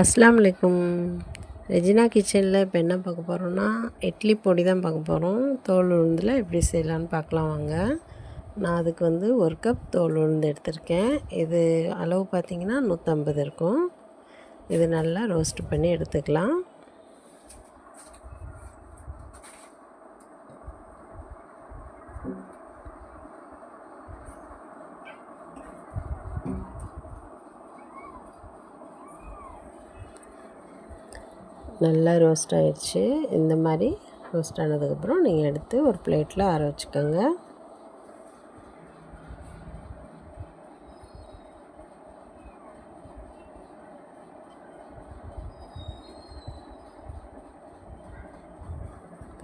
அஸ்லாம் வலைக்கும் ரெஜினா கிச்சனில் இப்போ என்ன பார்க்க போகிறோன்னா இட்லி பொடி தான் பார்க்க போகிறோம் தோல் உளுந்தில் எப்படி செய்யலான்னு பார்க்கலாம் வாங்க. நான் அதுக்கு வந்து ஒரு கப் தோல் உளுந்து எடுத்திருக்கேன். இது அளவு பார்த்திங்கன்னா நூற்றம்பது இருக்கும். இது நல்லா ரோஸ்ட் பண்ணி எடுத்துக்கலாம். நல்லா ரோஸ்ட் ஆயிடுச்சு இந்த மாதிரி ரோஸ்ட் ஆனதுக்கப்புறம் நீங்கள் எடுத்து ஒரு பிளேட்டில் ஆற வச்சுக்கோங்க.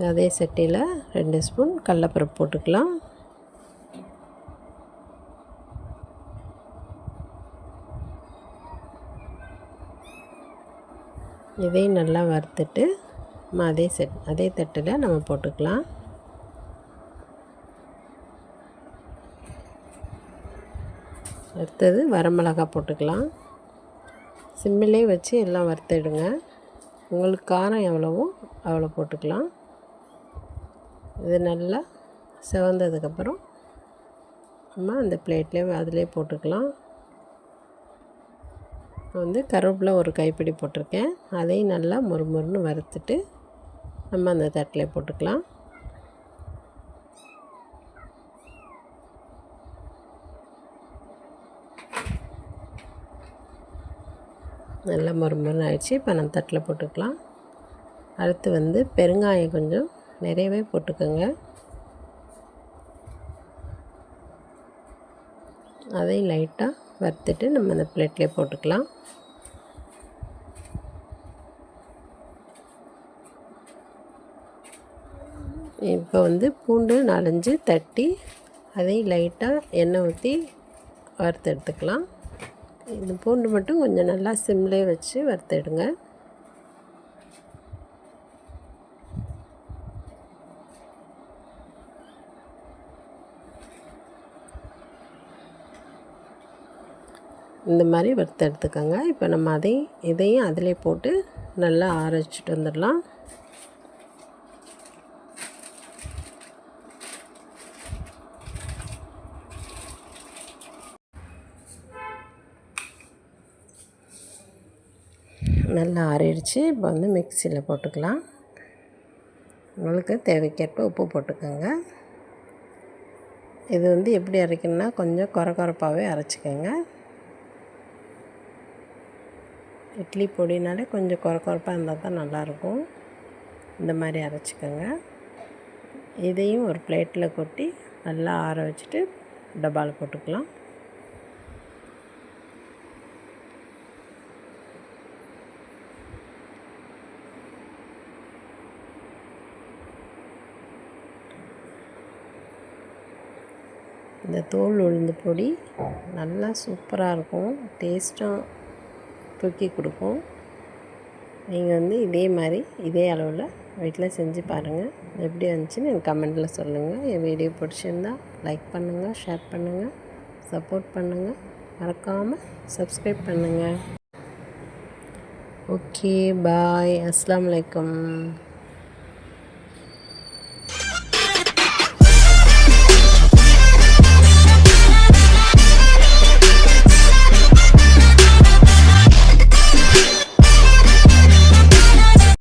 அதே சட்டியில் ரெண்டு ஸ்பூன் கடலப்பருப்பு போட்டுக்கலாம். இதையும் நல்லா வறுத்துட்டு நம்ம அதே செட் அதே தட்டில் நம்ம போட்டுக்கலாம். அடுத்தது வரமிளகா போட்டுக்கலாம். சிம்மிலே வச்சு எல்லாம் வறுத்துடுங்க. உங்களுக்கு காரம் எவ்வளவோ அவ்வளோ போட்டுக்கலாம். இது நல்லா செவந்ததுக்கப்புறம் நம்ம அந்த பிளேட்லேயே அதிலே போட்டுக்கலாம். வந்து கருவேப்பிலை ஒரு கைப்பிடி போட்டிருக்கேன். அதையும் நல்லா மொறுமொறுன்னு வறுத்துட்டு நம்ம அந்த தட்டில் போட்டுக்கலாம். நல்லா மொறுமொறுன்னு ஆயிடுச்சு. இப்போ நம்ம தட்டில் போட்டுக்கலாம். அடுத்து வந்து பெருங்காயம் கொஞ்சம் நிறையவே போட்டுக்கோங்க. அதையும் லைட்டாக வறுத்துட்டு நம்ம அந்த பிளேட்லேயே போட்டுக்கலாம். இப்போ வந்து பூண்டு நாலஞ்சு தட்டி அதையும் லைட்டாக எண்ணெய் ஊற்றி வறுத்து எடுத்துக்கலாம். இந்த பூண்டு மட்டும் கொஞ்சம் நல்லா சிம்லே வச்சு வறுத்துடுங்க இந்த மாதிரி வறுத்து எடுத்துக்கோங்க. இப்போ நம்ம அதையும் இதையும் அதிலே போட்டு நல்லா ஆற வந்துடலாம். நல்லா ஆறிடுச்சு. இப்போ வந்து மிக்சியில் போட்டுக்கலாம். உங்களுக்கு தேவைக்கேற்ப உப்பு போட்டுக்கோங்க. இது வந்து எப்படி அரைக்கணும்னா கொஞ்சம் குறை குறைப்பாகவே அரைச்சிக்கோங்க. இட்லி பொடினாலே கொஞ்சம் குறை குறைப்பாக இருந்தால் தான் நல்லாயிருக்கும். இந்த மாதிரி அரைச்சிக்கோங்க. இதையும் ஒரு பிளேட்டில் கொட்டி நல்லா ஆற வச்சுட்டு டப்பாவில் போட்டுக்கலாம். இந்த தோல் உளுந்து பொடி நல்லா சூப்பராக இருக்கும். டேஸ்ட்டும் தூக்கி கொடுக்கும் நீங்கள் வந்து இதே மாதிரி இதே அளவில் வீட்டில் செஞ்சு பாருங்கள் எப்படி வந்துச்சுன்னு எனக்கு கமெண்ட்டில் சொல்லுங்கள் என் வீடியோ பிடிச்சிருந்தா லைக் பண்ணுங்கள் ஷேர் பண்ணுங்கள் சப்போர்ட் பண்ணுங்கள் மறக்காமல் சப்ஸ்கிரைப் பண்ணுங்கள் ஓகே பாய் அஸ்லாம் வலைக்கம்